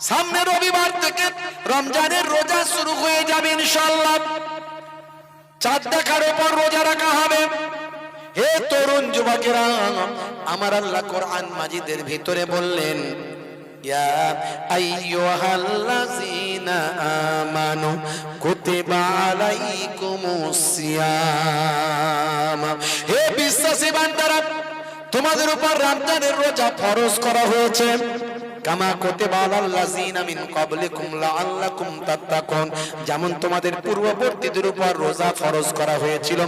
সামনে রবিবার থেকে রমজানের রোজা শুরু হয়ে যাবে ইনশাল্লাহ চাঁদ দেখার উপর রোজা রাখা হবে। হে তরুণ যুবকেরা, আমার আল্লাহ কোরআন মাজিদের ভিতরে বললেন হে বিশ্বাসী বান্দারা তোমাদের উপর রমজানের রোজা ফরজ করা হয়েছে। কামা মিন যেমন তোমাদের পূর্ববর্তীদের উপর রোজা ফরজ করা হয়েছিল,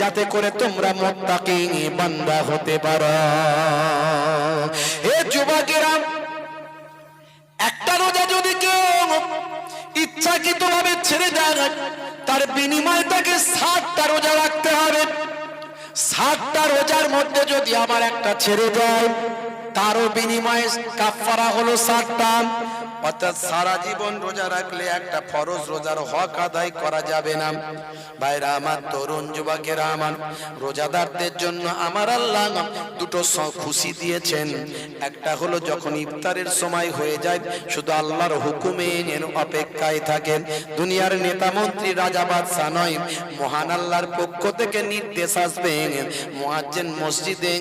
যাতে করে তোমরা মুত্তাকি বান্দা হতে পারো। হে যুবকেরা, একটা রোজা যদি কেউ ইচ্ছাকৃত ভাবে ছেড়ে দেয়, তার বিনিময়ে তাকে ষাটটা রোজা রাখতে হবে। ষাটটা রোজার মধ্যে যদি আমার একটা ছেড়ে দেয় তারও বিনিময়ে কাফারা হলো ষাটটা অর্থাৎ সারা জীবন রোজা রাখলে একটা ফরজ রোজার হক আদায় করা যাবে না। ভাইরা আমার তরুণ যুবকেরা আমার রোজাদারদের জন্য আমার আল্লাহ দুটো খুশি দিয়েছেন। একটা হলো যখন ইফতারের সময় হয়ে যায়, শুধু আল্লাহর হুকুমে অপেক্ষায় থাকেন। দুনিয়ার নেতা মন্ত্রী রাজা বাদশাহ নয়, মহান আল্লাহর পক্ষ থেকে নির্দেশ আসবে। মুয়াজ্জিন মসজিদে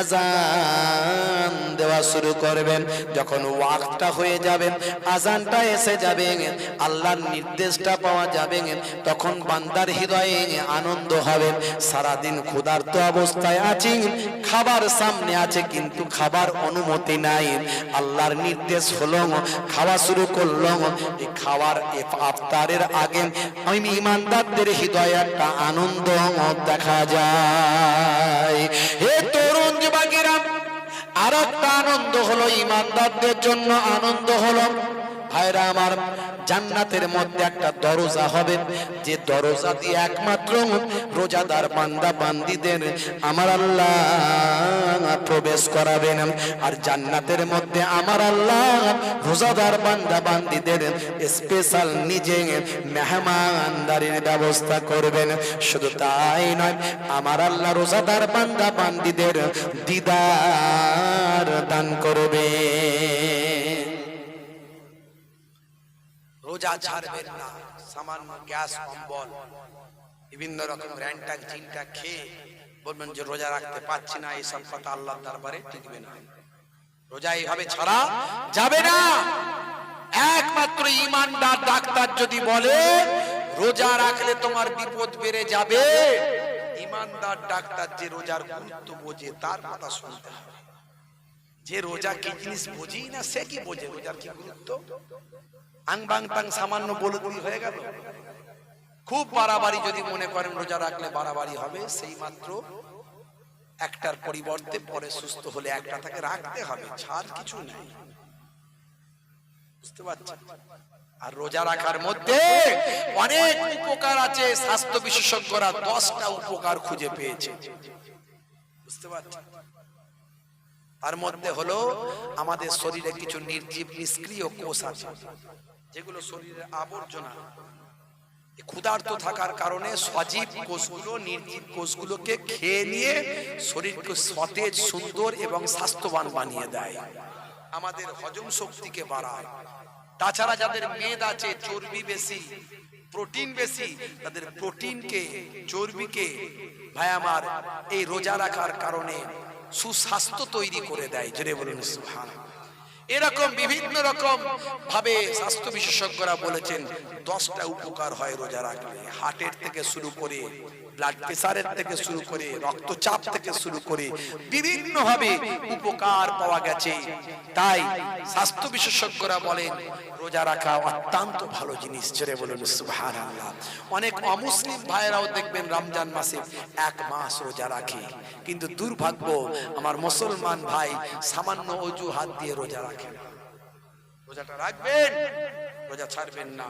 আজান দেওয়া শুরু করবেন। যখন ওয়াক্তটা হয়ে যাবে আজানটা এসে যাবে। আল্লাহর নির্দেশটা পাওয়া যাবে। তখন বান্দার হৃদয়ে আনন্দ হবে। সারাদিন ক্ষুধার্ত অবস্থায় আছি। খাবার সামনে আছে, কিন্তু খাবার অনুমতি নাই। আল্লাহর নির্দেশ হলো, খাওয়া শুরু করল। এই খাওয়ার আফতারের আগে আমি ইমানদারদের হৃদয়ে একটা আনন্দ দেখা যায়। আর একটা আনন্দ হলো ইমানদারদের জন্য আনন্দ হলো। ভাইরা আমার, জান্নাতের মধ্যে একটা দরজা হবে। যে দরজা দিয়ে একমাত্র রোজাদার বান্দা বান্দিদের আমার আল্লাহ প্রবেশ করাবেন। আর জান্নাতের মধ্যে আমার আল্লাহ রোজাদার বান্দা বান্দিদের স্পেশাল নিজে মেহমানদারির ব্যবস্থা করবেন। শুধু তাই নয়, আমার আল্লাহ রোজাদার বান্দা বান্দিদের দিদার দান করবে। রোজা ছাড়বেন না, সামান্য গ্যাস, কম্বল, বিভিন্ন রকম র্যান্টাক জিনটা খেয়ে বলবেন যে রোজা রাখতে পারছি না এইসব কথা আল্লাহ দরবারে টিকবে না। রোজা এইভাবে ছাড়া যাবে না। একমাত্র ইমানদার ডাক্তার যদি বলে, রোজা রাখলে তোমার বিপদ বেড়ে যাবে। ইমানদার ডাক্তার যে রোজার গুরুত্ব বোঝে, তার কথা শুনতে হবে। যে রোজা কি জিনিস বোঝেই না, সে কি বোঝে? রোজার কি গুরুত্ব? আং বাং টাং সামান্য বলে দিলি হয়ে গেল। খুব বাড়াবাড়ি যদি মনে করেন, রোজা রাখলে বাড়াবাড়ি হবে সেই মাত্র একটার পরিবর্তে পরে সুস্থ হলে একটা তাকে রাখতে হবে, ছাড় কিছু নেই। বুঝতে পারছেন? আর রোজা রাখার মধ্যে অনেক উপকার আছে, স্বাস্থ্য বিশেষজ্ঞরা দশটা উপকার খুঁজে পেয়েছে। বুঝতে পারছেন? তার মধ্যে হলো আমাদের শরীরে কিছু নির্জীব, নিষ্ক্রিয় কোষ আছে, যেগুলো শরীরের আবর্জনা। ক্ষুধার্ত থাকার কারণে সজীব কোষগুলো, নির্জীব কোষগুলোকে খেয়ে নিয়ে শরীরকে সতেজ, সুন্দর এবং স্বাস্থ্যবান বানিয়ে দেয়। আমাদের হজম শক্তিকে বাড়ায়। তাছাড়া যাদের মেদ আছে, চর্বি বেশি, প্রোটিন বেশি, তাদের প্রোটিনকে, চর্বিকে ভাই আমার এই রোজা রাখার কারণে সুস্বাস্থ্য তৈরি করে দেয়। জেনে বলুন এরকম বিভিন্ন রকম ভাবে স্বাস্থ্য বিশেষজ্ঞরা বলেছেন, দশটা উপকার হয় রোজা রাখলে। হার্টের থেকে শুরু করে ব্লাড প্রেসারের থেকে শুরু করে রক্তচাপ থেকে শুরু করে বিভিন্ন ভাবে উপকার পাওয়া গেছে। তাই স্বাস্থ্য বিশেষজ্ঞরা বলেন, রোজা রাখা অত্যন্ত ভালো জিনিস। ছেড়ে বলুন সুবহান অনেক অমুসলিম ভাইরাও দেখবেন রমজান মাসে এক মাস রোজা রাখে। কিন্তু দুর্ভাগ্য, আমার মুসলমান ভাই সামান্য অজু হাত দিয়ে রোজা রাখে। রোজাটা রাখবেন, রোজা ছাড়বেন না।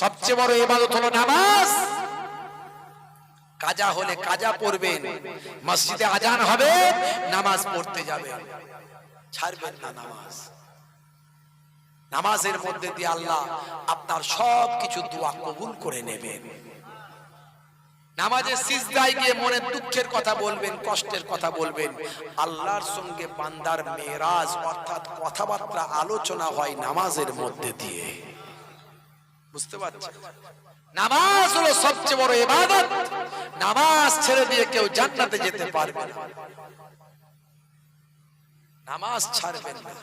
সবচেয়ে বড় ইবাদত হলো নামাজ। কাজা হলে কাজা পড়বেন। মসজিদে আজান হবে নামাজ পড়তে যাবেন। ছাড়বেন না নামাজ। নামাজের মধ্যে দিয়ে আল্লাহ আপনার সব কিছু দোয়া কবুল করে নেবেন। নামাজের সিজদায় গিয়ে মনের দুঃখের কথা বলবেন কষ্টের কথা বলবেন। আল্লাহর সঙ্গে বান্দার মেরাজ অর্থাৎ কথাবার্তা আলোচনা হয় নামাজের মধ্যে দিয়ে। বুঝতে পারছেন? নামাজ হলো সবচেয়ে বড় ইবাদত। নামাজ ছেড়ে দিয়ে কেউ জান্নাতে যেতে পারবে না। নামাজ ছাড়বেন না।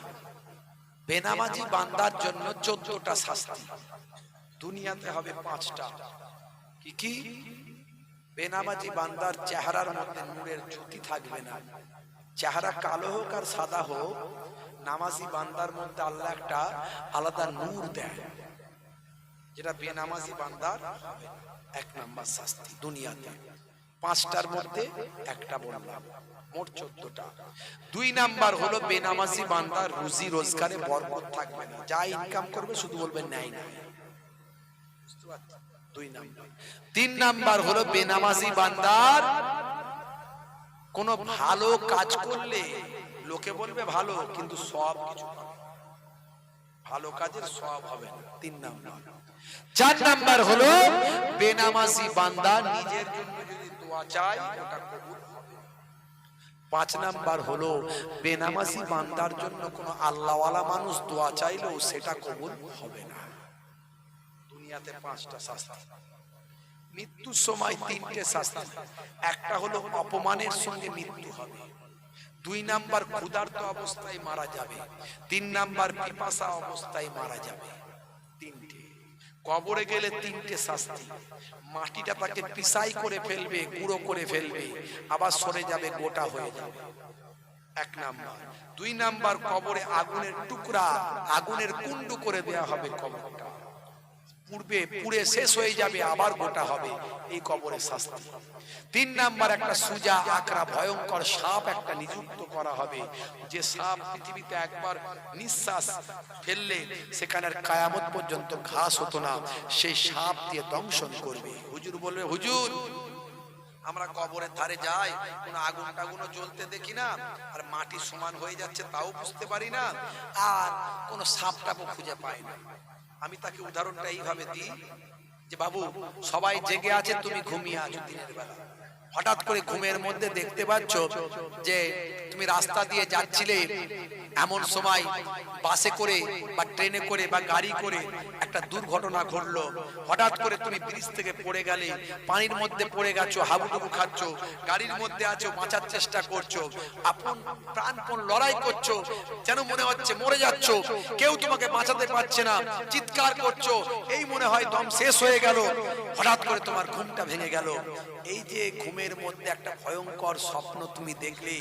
বেনামাজি বান্দার জন্য চোদ্দটা শাস্তি। দুনিয়াতে হবে পাঁচটা। কি কি? বেনামাজি বান্দার চেহারার মধ্যে নূরের জ্যোতি থাকবে না। চেহারা কালো হোক আর সাদা হোক, নামাজি বান্দার মধ্যে আল্লাহ একটা আলাদা নূর দেয় যেটা বেনামাজি বান্দার এক নাম্বার শাস্তি দুনিয়াতে। পাঁচটার মধ্যে একটা বললাম, মোট চোদ্দটা। দুই নাম্বার হলো বেনামাজি বান্দার রুজি রোজগারে বরকত থাকবে না। যা ইনকাম করবে শুধু বলবে নাই পারছেন? দুই নাম্বার। তিন নাম্বার হলো বেনামাজি বান্দার কোন ভালো কাজ করলে লোকে বলবে ভালো, কিন্তু সব কিছু না। ভালো কাজের সব হবে না। তিন নাম্বার। চার নাম্বার হলো বেনামাজি বান্দা নিজের জন্য যদি দোয়া চায় ওটা কবুল পাঁচ নাম্বার হলো বেনামাজি বান্দার জন্য কোন আল্লাহওয়ালা মানুষ দোয়া চাইলেও সেটা কবুল হবে না। দুনিয়াতে পাঁচটা শাস্তি। মৃত্যুর সময় তিনটে শাস্তি। একটা হলো অপমানের সঙ্গে মৃত্যু হবে। দুই নাম্বার ক্ষুধার্ত অবস্থায় মারা যাবে, তিন নাম্বার পিপাসা অবস্থায় মারা যাবে। তিনটে। কবরে গেলে তিনটে শাস্তি। মাটিটা তাকে পিসাই করে ফেলবে, গুঁড়ো করে ফেলবে, আবার সরে যাবে, গোটা হয়ে যাবে। এক নাম্বার। দুই নাম্বার কবরে আগুনের টুকরা, আগুনের কুণ্ডু করে দেয়া হবে কবরটা। পূর্বে পুড়ে শেষ হয়ে যাবে, আবার গোটা হবে। এই কবরের শাস্তি। তিন নাম্বার একটা সুজা আকরা ভয়ঙ্কর সাপ একটা নিযুক্ত করা হবে। যে সাপ পৃথিবীতে একবার নিঃশ্বাস ফেললে সেখানে কায়ামত পর্যন্ত ঘাস হতো না। সেই সাপ দিয়ে দংশন করবে। হুজুর বলবে, হুজুর, আমরা কবরের ধারে যাই, কোনো আগুন টাগুনও জ্বলতে দেখি না, আর মাটি সমান হয়ে যাচ্ছে তাও বুঝতে পারি না, আর কোনো সাপ টাপও খুঁজে পাই না। আমি তাকে উদাহরণটা এইভাবে দিই যে, বাবু, সবাই জেগে আছে, তুমি ঘুমিয়ে আছো দিনের বেলা। হঠাৎ করে ঘুমের মধ্যে দেখতে পাচ্ছ যে তুমি রাস্তা দিয়ে যাচ্ছিলে, এমন সময় বাসে করে বা ট্রেনে করে বা গাড়ি করে একটা দুর্ঘটনা ঘটলো। হঠাৎ করে তুমি ব্রিজ থেকে পড়ে গেলে, পানির মধ্যে পড়ে গেছো, হাবুডুবু খাচ্ছ, গাড়ির মধ্যে আছো, বাঁচার চেষ্টা করছ, আপন প্রাণপণ লড়াই করছ, যেন মনে হচ্ছে মরে যাচ্ছ, কেউ তোমাকে বাঁচাতে পারছে না, চিৎকার করছ, এই মনে হয় দম শেষ হয়ে গেল। হঠাৎ করে তোমার ঘুমটা ভেঙে গেল। এই যে ঘুমের মধ্যে একটা ভয়ঙ্কর স্বপ্ন তুমি দেখলে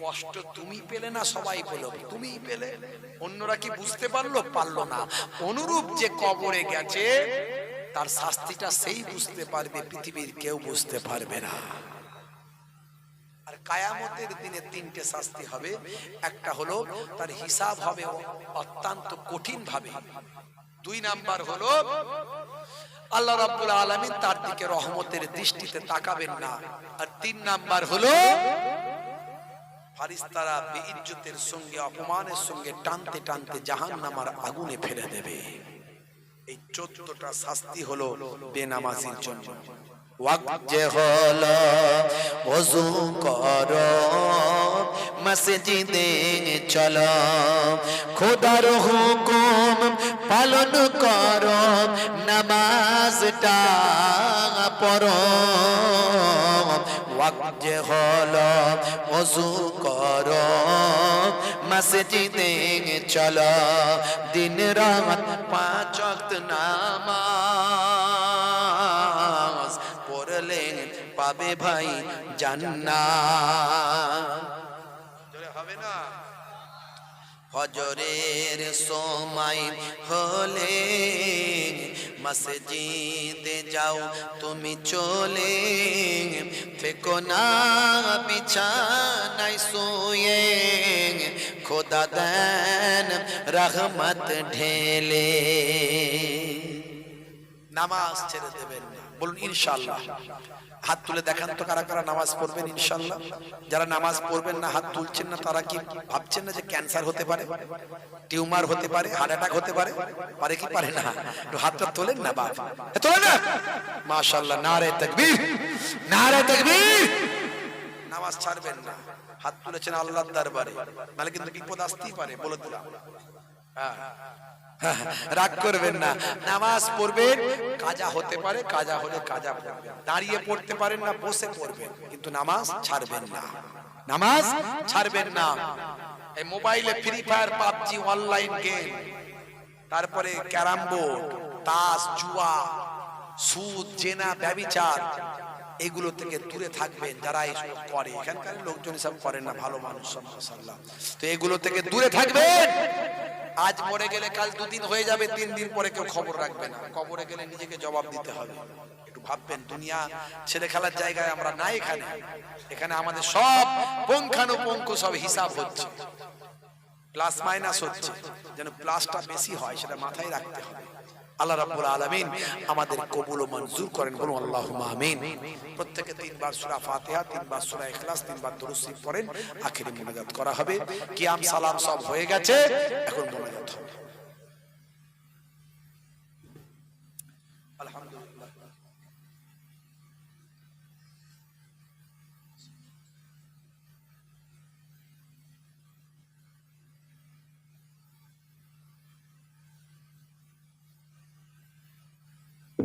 কষ্ট তুমি পেলে না সবাই পেল, তুমি পেলে। অন্যরা কি বুঝতে পারল? পারল না। অনুরূপ যে কবরে গেছে, তার শাস্তিটা সেই বুঝতে পারবে, পৃথিবীর কেউ বুঝতে পারবে না। আর কায়ামতের দিনে তিনটে শাস্তি হবে। একটা হলো, তার হিসাব হবে অত্যন্ত কঠিন ভাবে দুই নাম্বার হলো, আল্লাহ রাব্বুল আলামিন তার দিকে রহমতের দৃষ্টিতে তাকাবেন না। আর তিন নাম্বার হলো ফারিস্তারা বেইজ্জতের সঙ্গে, অপমানের সঙ্গে টানতে টানতে জাহান্নামার আগুনে ফেলে দেবে। এই চোদ্দটা শাস্তি হলো বেনামাজির জন্য। যে হলো ওযু কর, মসজিদে চলো, খোদার হুকুম পালন কর, নামাজটা পড়ো ওয়াক্ত হলো ওযু কর। মসজিদে চলো দিন রাত পাঁচ ওয়াক্ত নামাজ পড়লে পাবে ভাই জান্নাত। হবে না? হজরের সময় হলে মসজিদে যাও, তুমি চলে ফেকো না, বিছানায় শুয়ে খোদা দেন রহমত ঢেলে। নামাজ ছেড়ে দেবেন না। বলুন, ইনশাআল্লাহ। হাত তুলে দেখান তো কারা কারা নামাজ পড়বেন ইনশাল্লাহ যারা নামাজ পড়বেন না, হাত তুলছেন না, তারা কি ভাবছেন না যে ক্যান্সার হতে পারে? টিউমার হতে পারে, হার্ট অ্যাটাক হতে পারে? পারে কি পারে না? হাতটা তোলেন না, বাপ। তোলেন না? মাশাআল্লাহ, নারে তাকবীর নারে তাকবীর। নামাজ ছাড়বেন না। হাত তুলেছেন আল্লাহর দরবারে। নাহলে কিন্তু বিপদ আসতেই পারে, বলে দিলাম। হ্যাঁ। রাগ করবেন না। নামাজ পড়বেন, কাজা হতে পারে, কাজা হলে কাজা পড়বেন দাঁড়িয়ে পড়তে পারেন না, বসে পড়বেন, কিন্তু নামাজ ছাড়বেন না। নামাজ ছাড়বেন না। এই মোবাইলে Free Fire PUBG online game তারপরে ক্যারাম বোর্ড, তাস, জুয়া, সুদ, জেনা, ব্যবিচার, এগুলো থেকে দূরে থাকবেন, যারা এইসব করে। এখানকার লোকজন সব করেন না, ভালো মানুষ তো এগুলো থেকে দূরে থাকবেন। আজ মরে গেলে কাল দুদিন হয়ে যাবে, তিন দিন পরে কেউ খবর রাখবে না। কবরে গেলে নিজেকে জবাব দিতে হবে। একটু ভাববেন, দুনিয়া ছেলে খেলার জায়গায় আমরা নাই এখানে? এখানে আমাদের সব পুঙ্খানুপুঙ্খ সব হিসাব হচ্ছে। প্লাস মাইনাস হচ্ছে। যেন প্লাসটা বেশি হয়, সেটা মাথায় রাখতে হবে। আল্লাহ রাব্বুল আলামিন আমাদের কবুল ও মঞ্জুর করেন বলুন আল্লাহুম্মা আমিন। প্রত্যেকে তিনবার সূরা ফাতিহা, তিনবার সূরা ইখলাস, তিনবার দুরূদ শরীফ পড়েন, আখেরি মুনাজাত করা হবে। কিয়াম সালাম সব হয়ে গেছে, এখন মুনাজাত হবে। আলহামদুলিল্লাহ।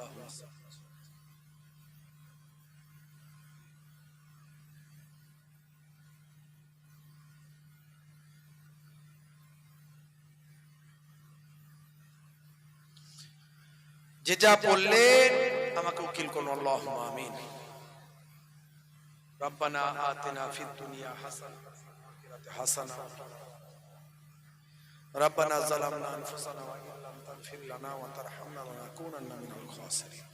আল্লাহুম্মা সাল্লি যে যা বললেন আমাকে উকিল করুন আল্লাহুম্মা আমিন ربنا آتنا في الدنيا حسنة وفي الآخرة حسنة ربنا ظلمنا أنفسنا وإن لم تغفر لنا وترحمنا لنكونن من الخاسرين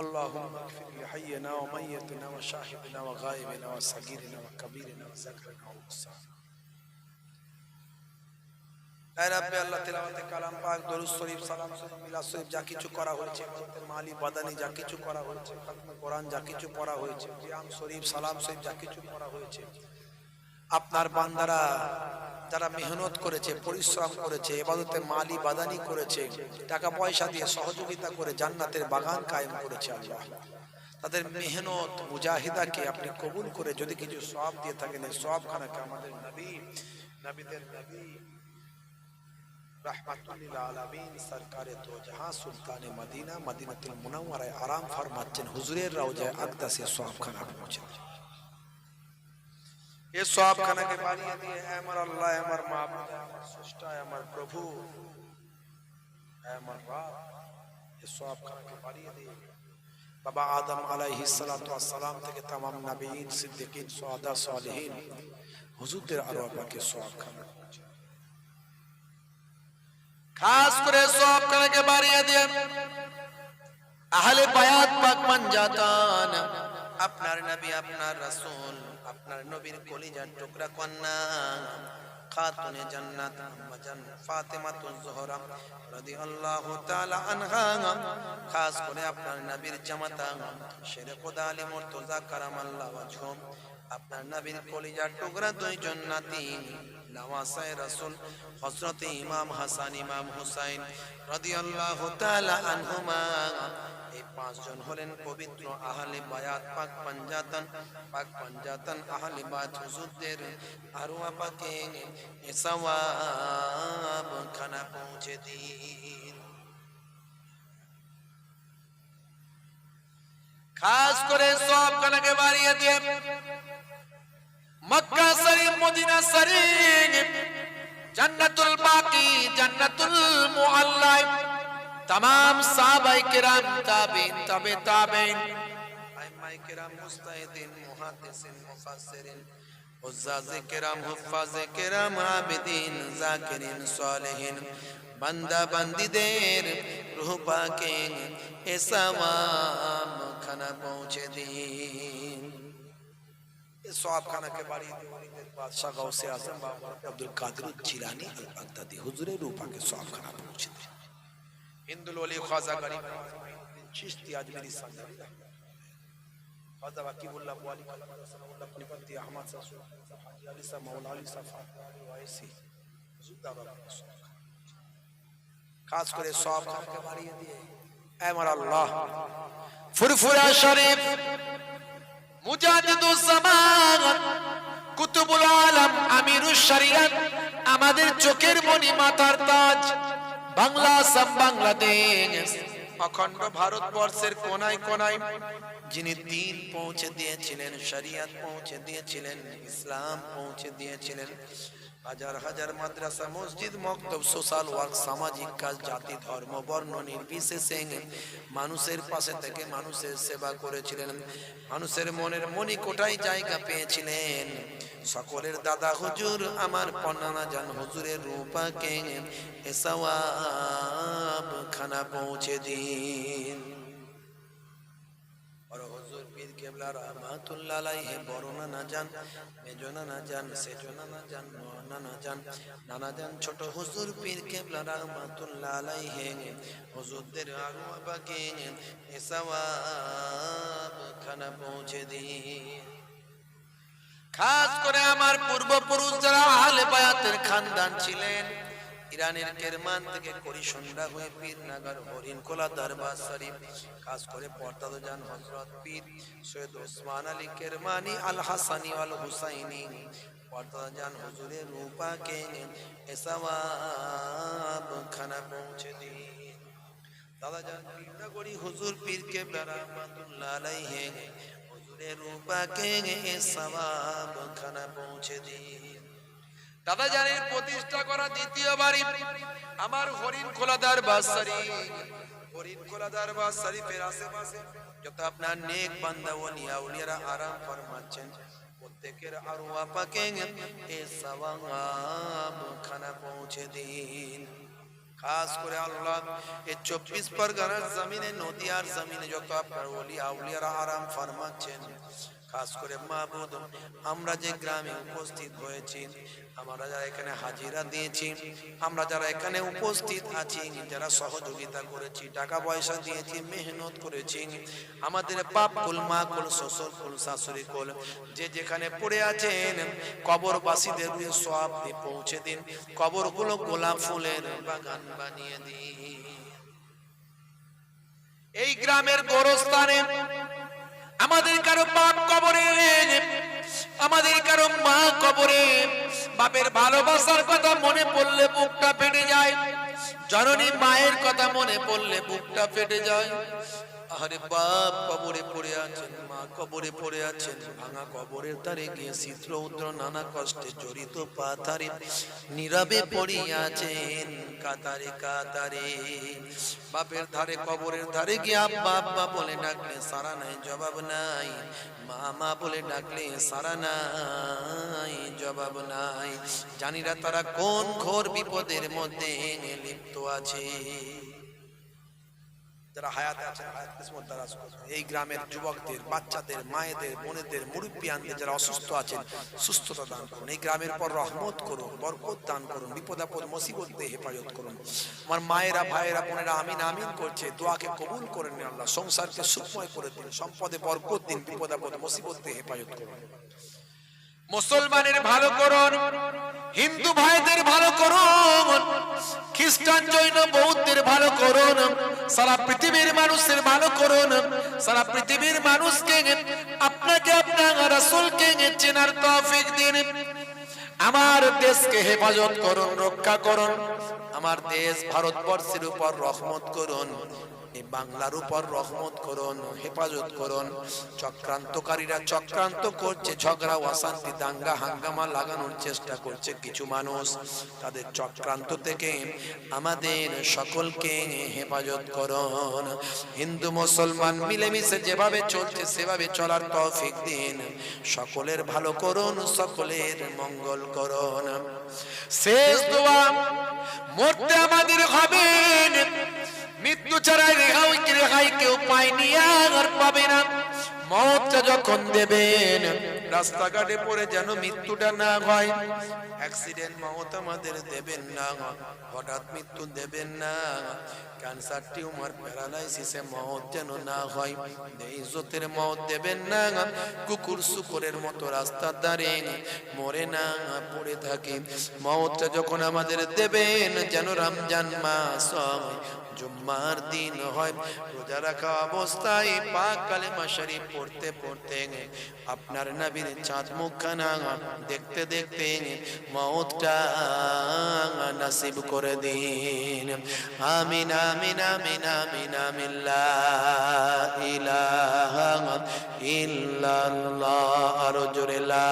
اللهم اغفر لحينا وميتنا وشاهدنا وغائبنا وصغيرنا وكبيرنا وذكرنا وانثانا আয় রাব্বে আল্লাহ তেলাওয়াতে কালাম পাক দরুদ শরীফ সালাম শরীফ মিলাদ শরীফ যা কিছু করা হয়েছে ইবাদতের মালি বাদানি যা কিছু করা হয়েছে খাতমে কোরআন যা কিছু পড়া হয়েছে কিয়াম শরীফ সালাম শরীফ যা কিছু করা হয়েছে আপনার বান্দারা যারা মেহনত করেছে, পরিশ্রম করেছে এবাদতে মালি বাদানি করেছে টাকা পয়সা দিয়ে সহযোগিতা করে জান্নাতের বাগান কায়েম করেছে আল্লাহ। তাদের মেহনত, মুজাহিদাকে আপনি কবুল করে যদি কিছু সব দিয়ে থাকেন, এই সব খানাকে আমাদের নবী, নবীদের নবী মদিনা, মদিনাতুল মুনাওয়ারায় আরাম ফরমাচ্ছেন। হুজুরের রওজায় আকদাসে সওয়াবখানা পৌঁছে এ সব খানাকে বানিয়ে দিয়ে আমার আল্লাহ আমার মাহবুব আমার স্রষ্টা আমার প্রভু আমার রব এ সব খানাকে বানিয়ে দিয়ে بابا آدم علیہ السلام تک تمام نبیین صدقین سعادہ صالحین، حضور تیر عربہ کے سواب کھانا خاص کرے سواب کھانا کے بارے دیا اہل بیات پاک من جاتان اپنا نبی، اپنا رسول۔ আপনার নবীর কলিজার টুকরা কন্যা, খাতুনে জান্নাত আম্মাজান ফাতেমাতুজ জোহরা রাদিয়াল্লাহু তাআলা আনহা, খাস করে আপনার নবীর জামাতা শেরে খোদা আলী মুর্তজা কারামাল্লাহু ওয়াজহুম আপনার নবীর কলিজার টুকরা দুইজন নাতি, নওয়াসায়ে রাসূল, হযরত ইমাম হাসান, ইমাম হুসাইন রাদিয়াল্লাহু তাআলা আনহুমা। পাঁচজন হলেন পবিত্র আহলে বায়াত, পাক পাঞ্জাতন পাক পাঞ্জাতন আহলে বায়াত হুজুরদের। আরওয়া পাকে এ সওয়াব খানা পৌঁছে দিন। খাস করে সব খানাকে বাড়িয়ে দিয়ে মক্কা শরীফ, মদিনা শরীফ, জান্নাতুল বাকি, জান্নাতুল মুআল্লা তাম সাহাবাই কেরাম তাবেন, তবে তাবেন। আইমাই কেরাম, মুস্তাহিদিন, মুহাদ্দিসিন, মুফাসসিরিন, উজ্জাজে কেরাম, হুফাজে কেরাম, আবিদিন, জাকিরিন, সালেহিন। বান্দা বান্দিদের রুহ পাকে এসাওয়াম খানা পৌঁছে দিন। সব খানাকে বাড়িয়ে দিন বাদশাহ গাউসে আজম বাবা আব্দুল কাদের জিলানি আল বাগদাদি হুজুরের রূপাকে সব খানা পৌঁছে দিন। হিন্দুল খাজা খাজা ওয়ালি কালাম আহমদ আলী ওয়াইসি খাস করে সব খানাকে বাড়িয়ে দিয়ে আমার আল্লাহ। ফুরফুরা শরীফ মুজাহিদুজ জামান কুতুবুল আলম আমিরুশ শরিয়ত, আমাদের চোখের মনি মাথার তাজ। বাংলা সাম বাংলাদেশ। অখণ্ড ভারতবর্ষের কোনায় কোনায় যিনি দিন পৌঁছে দিয়েছিলেন, শরিয়ত পৌঁছে দিয়েছিলেন, ইসলাম পৌঁছে দিয়েছিলেন হাজার হাজার মাদ্রাসা, মসজিদ, মক্তব, সোশ্যাল ওয়ার্ক, সামাজিক কাজ, জাতি, ধর্ম, বর্ণ, নির্বিশেষে মানুষের পাশে থেকে মানুষের সেবা করেছিলেন। মানুষের মনের মনি কোটায় জায়গা পেয়েছিলেন। সকলের দাদা, হুজুর, আমার পন্নানা জান হুজুরের রূপাকে এসওয়াব খানা পৌঁছে দিন। পীর কেবলা রহমাতুল্লাহ আলাইহি, বড় নানা জান, মেজো নানা জান, সেজো নানা জান নানা জান নানা জান, ছোট হুজুর পীর কেবলা রহমাতুল্লাহ আলাইহি, হুজুরদের আরও বাগে এসওয়াব খানা পৌঁছে দিন খাস করে আমার পূর্বপুরুষ যারা আহলে বায়াতের খানদান ছিলেন। ইরানের কেরমান থেকে করিসন্ডা হয়ে পীরনগর হরিণখোলা দরবার শরীফ খাস করে পর্দাদ জান হজরত পীর সৈয়দ ওসমান আলী কেরমানি, আল হাসানি, আল হুসাইনি। পর্দাদ জান হুজুরের রূপাকে এসওয়াব খানা পৌঁছে দিন। দাদা জান পীরনগরী হুজুর পীর কে রহমাতুল্লাহ আলাইহি। হুজুরের রূপাকে সওয়াব খানা পৌঁছে দিন। দাদা জানের প্রতিষ্ঠা করা দ্বিতীয় বাড়ি আমার হরিণ খোলা দরবার শরীফ হরিণ খোলা দরবার শরীফের আশেপাশে যত আপনার নেক বান্দা ওলিয়া উলিয়ারা আরাম ফরমাচ্ছেন, প্রত্যেকের আরওয়া পাকে এ সওয়াব খানা পৌঁছে দিন। খাস করে আল্লাহ এই চব্বিশ পরগনার জমিনে নদিয়ার জমিনে যত আপনার ওলি আউলিয়ারা আরাম ফরমাচ্ছেন খাস করে মাহবুদ, আমরা যে গ্রামে উপস্থিত হয়েছি আমরা যারা এখানে হাজিরা দিয়েছি, আমরা যারা এখানে উপস্থিত আছি, যারা সহযোগিতা করেছি, টাকা পয়সা দিয়েছি, মেহনত করেছি, আমাদের কুল, মা কুল, শ্বশুর কুল, শাশুড়ি কুল, যে যেখানে পড়ে আছেন, কবরবাসীদের সব পৌঁছে দিন, কবরগুলো গোলাপ ফুলের বাগান বানিয়ে দিন। এই গ্রামের গোরস্থানে আমাদের কারও বাপ কবরে, আমাদের কারও মা কবরে। বাপের ভালোবাসার কথা মনে পড়লে বুকটা ফেটে যায়। জননী মায়ের কথা মনে পড়লে বুকটা ফেটে যায়। আরে বাপ, কবরে পড়ে আছেন মা, কবরে পড়ে আছেন। ভাঙা কবরের ধারে গিয়ে শীতল উদ্র নানা কষ্টে জড়িত পাথারে নীরবে পড়ে আছেন। কাতারে কাতারে। বাপের ধারে, কবরের ধারে গিয়ে আব্বা আব্বা বলে ডাকলে সারা নাই, জবাব নাই। মা মা বলে ডাকলে সারা নাই, জবাব নাই। জানিরা তারা কোন ঘোর বিপদের মধ্যে লিপ্ত আছে। যারা হায়াতে আছেন, হায়াত কিসমত দারাজ করুন। এই গ্রামের যুবকদের, বাচ্চাদের, মায়েদের, বোনেদের, মুরব্বিয়ানদের যারা অসুস্থ আছেন, সুস্থতা দান করুন। এই গ্রামের পর রহমত করুন, বরকত দান করুন বিপদ আপদ মুসিবত দিয়ে হেফাজত করুন। আমার মায়েরা, ভাইয়েরা, বোনেরা আমিন আমিন করছে। দোয়াকে কবুল করে নিন আল্লাহ, সংসারকে সুখময় করে দিন, সম্পদে বরকত দিন বিপদ আপদ মুসিবত দিয়ে হেফাজত করুন। মুসলমানের ভালো করুন, হিন্দু ভাইদের ভালো করুন, খ্রিস্টান, জৈন, বৌদ্ধের ভালো করুন। সারা পৃথিবীর মানুষের ভালো করুন, সারা পৃথিবীর মানুষকে আপনাকে আপনার রাসূলকে চেনার তৌফিক দিন। আমার দেশকে হেফাজত করুন, রক্ষা করুন। আমার দেশ ভারতবর্ষের উপর রহমত করুন। এই বাংলার উপর রহমত করুন, হেফাজত করুন। চক্রান্তকারীরা চক্রান্ত করছে, ঝগড়া, অশান্তি, দাঙ্গা, হাঙ্গামা লাগানোর চেষ্টা করছে কিছু মানুষ। তাদের চক্রান্ত থেকে আমাদের সকলকে হেফাজত করুন। হিন্দু, মুসলমান মিলেমিশে যেভাবে চলছে, সেভাবে চলার তৌফিক দিন। সকলের ভালো করুন, সকলের মঙ্গল করুন। শেষ দোয়া, মরতে আমাদের হবে। মৃত্যু ছাড়া রেহাই রেহাই কেউ পায়নি, আর পাবে না। মতটা যখন দেবেন, রাস্তাঘাটে পড়ে যেন মৃত্যুটা না হয়। অ্যাক্সিডেন্ট মত আমাদের দেবেন না, হঠাৎ মৃত্যু দেবেন না। ক্যান্সার টিউমার প্যারালাইসিসে মত যেন না হয়। ইজ্জতের মত দেবেন না, কুকুর শুকুরের মতো রাস্তার ধারে মরে না, পড়ে থাকে। মতটা যখন আমাদের দেবেন, যেন রমজান মাস জুম্মার দিন হয়। রোজা রাখা অবস্থায় পাক কালেমা শরীফ পড়তে পড়তে আপনার নবীর চাঁদ মুখখানা দেখতে দেখতে মৌতটা নসিব করে দিন। আমিন আমিন আমিন আমিন লা ইলাহা ইল্লাল্লাহ। আরও জোরে লা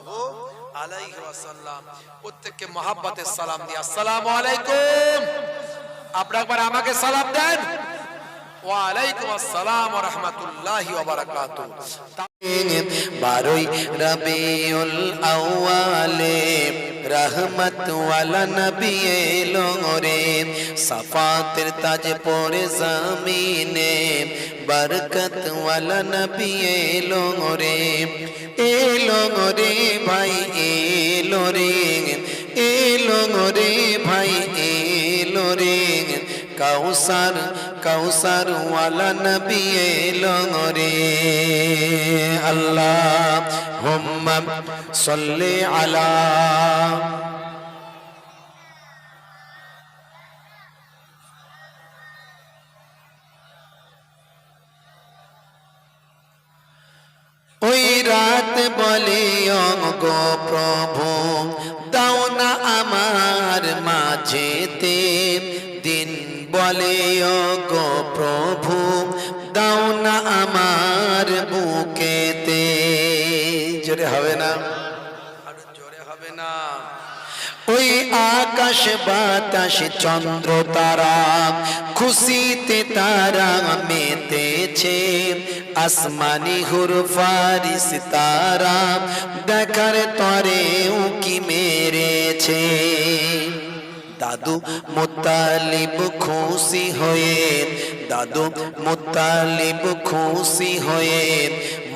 সাল্লাল্লাহু আলাইহি ওয়াসাল্লাম, প্রত্যেককে মহাব্বতের সালাম দিয়ে আসসালামু আলাইকুম। আপনারা একবার আমাকে সালাম দেন। ওয়ালাইকুম আসসালাম ওয়া রাহমাতুল্লাহি ওয়া বারাকাতুহু বারোই রবিউল আউয়ালে রহমত ওয়ালা নবী এলো রে সাফাতের তাজ পরে জমিনে বরকত ওয়ালা নবী এলো রে এলো রে ভাই এলো রে এলো রে ভাই এলো রে কাউসার কাউসার ওয়ালা নবী এলো রে। আল্লাহ, হুম্মা সাল্লি আলা ওই রাত বলে অঙ্গ প্রভু, দাও না আমার মাঝেতে দিন বলে অঙ্গ প্রভু, দাও না আমার বুকেতে। জোরে হবে না? জোরে হবে না। ওই আকাশ, বাতাস, চন্দ্র, তারা খুশিতে তারা মেতেছে। আসমানি হুর, ফারিস তারা দেখার তরে উকি মেরেছে? দাদু মোতালিব খুশি হয়ে, দাদু মোতালিব খুশি হয়ে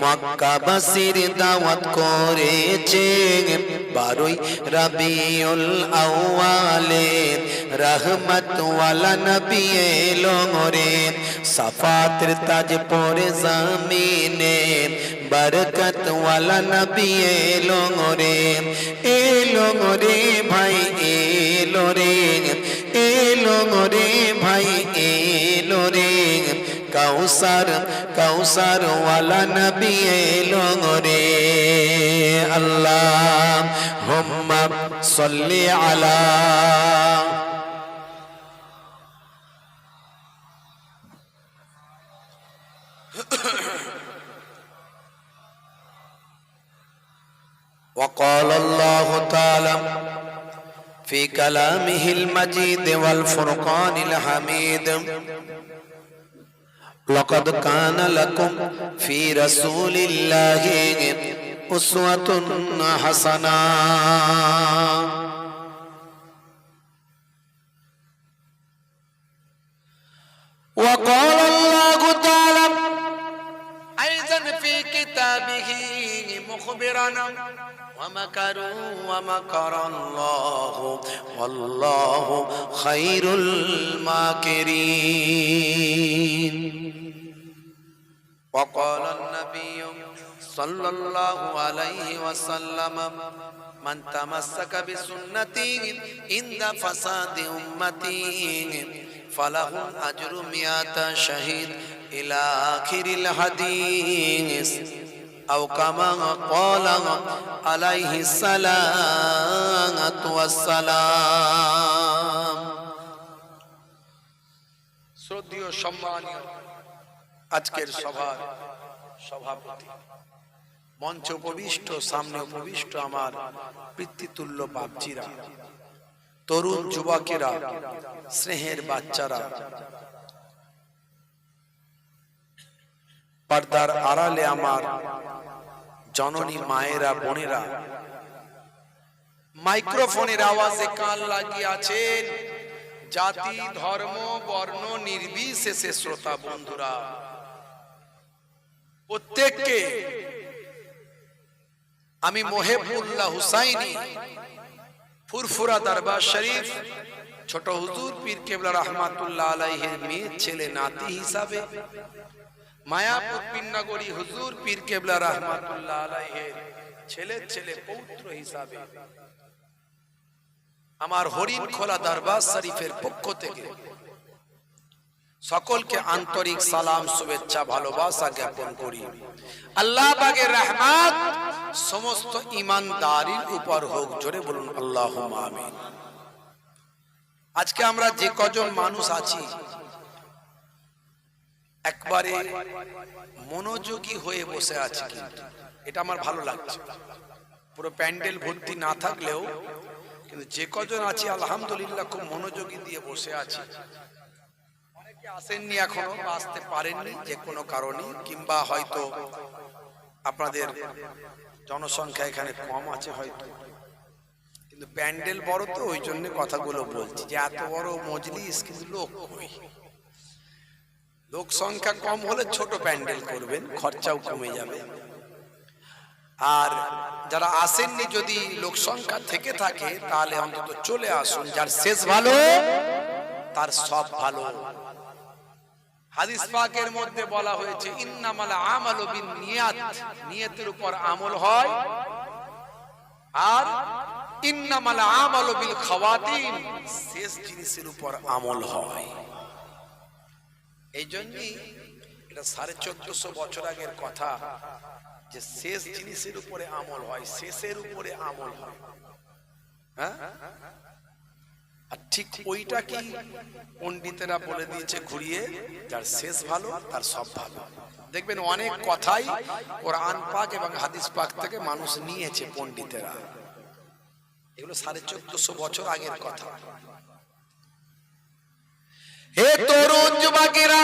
মক্কাবাসীর দাওয়াত করেছে বারোই রবিউল আউয়ালে রহমত ওয়ালা নবী এলো রে সাফাতের তাজ পরে জমিনে বরকত ওয়ালা নবী এলো রে এলো রে ভাই কাউসার কাউসার ওয়ালা নবী এলো রে আল্লাহ হুম্মা সাল্লি আলা وقال الله تعالى في كلامه المجيد والفرقان الحميد لقد كان لكم في رسول الله أسوة حسنة وقال الله تعالى أيضا في كتاب به مخبرا ومكروا ومكر الله والله خير الماكرين وقال النبي صلى الله عليه وسلم من تمسك بسنتي عند فساد أمتي فله أجر مئة شهيد إلى آخر الحديث أو كما قال عليه الصلاة والسلام শ্রদ্ধীয় সম্মানীয় আজকের সভার সভাপতি মঞ্চ উপবিষ্ট সামনে উপবিষ্ট আমার পিতৃতুল্য বাপজিরা তরুণ যুবকেরা স্নেহের বাচ্চারা পর্দার আড়ালে আমার জননী মায়েরা, বোনেরা। মাইক্রোফোনের আওয়াজে কান লাগিয়ে আছেন জাতি, ধর্ম, বর্ণ, নির্বিশেষে শ্রোতা বন্ধুরা। প্রত্যেককে আমি মোহেবুল্লাহ হুসাইনি, ফুরফুরা দরবার শরীফ, ছোট হুজুর পীর কেবলা রহমাতুল্লাহ আলাইহের মেয়ে, ছেলে, নাতি হিসাবে মায়াপুর পিন্নাগরী হুজুর পীর কেবলা রহমাতুল্লাহ আলাইহের ছেলে ছেলে পৌত্র হিসাবে। আমার হরিণ খোলা দরবার শরীফের পক্ষ থেকে সকলকে আন্তরিক সালাম, শুভেচ্ছা, ভালোবাসা জ্ঞাপন করি। আল্লাহ বাগের রহমাত সমস্ত ইমানদারির উপর হোক, জোরে বলুন আল্লাহ আমিন। আজকে আমরা যে কজন মানুষ আছি একবারে মনোযোগী হয়ে বসে আছি কিন্তু। এটা আমার ভালো লাগছে। পুরো প্যান্ডেল ভর্তি না থাকলেও কিন্তু যে কজন আছি, আলহামদুলিল্লাহ খুব মনোযোগী দিয়ে বসে আছি। আসেননি এখনও আসতে পারেননি যে কোনো কারণে, কিংবা হয়তো আপনাদের জনসংখ্যা এখানে কম আছে হয়তো। কিন্তু প্যান্ডেল বড় তো, ওই জন্য কথাগুলো বলছি যে এত বড় মজলিস কিন্তু লোক লোক সংখ্যা কম হলে ছোট প্যান্ডেল করবেন, খরচাও কমে যাবে। আর যারা আসেননি, যদি লোক সংখ্যা থেকে থাকে, তাহলে অন্তত চলে আসুন, যার শেষ ভালো, তার সব ভালো। হাদিস পাকের মধ্যে বলা হয়েছে, ইন্নামাল আমালু বিন নিয়াত নিয়তের উপর আমল হয়। আর, ইন্নামাল আমালু বিল খাওয়াতিম শেষ জিনিসের উপর আমল হয়। এই জন্যই এটা সাড়ে চোদ্দশো বছর আগের কথা যে শেষ জিনিসের উপরে আমল হয়, শেষের উপরে আমল হয়। হ্যাঁ? আর ঠিক ওইটা কি পণ্ডিতেরা বলে দিয়েছে ঘুরিয়ে, যার শেষ ভালো, তার সব ভালো। দেখবেন অনেক কথাই কোরআন পাক এবং হাদিস পাক থেকে মানুষ নিয়েছে পণ্ডিতেরা। এগুলো সাড়ে চোদ্দশো বছর আগের কথা। হে তরুণ যুবকেরা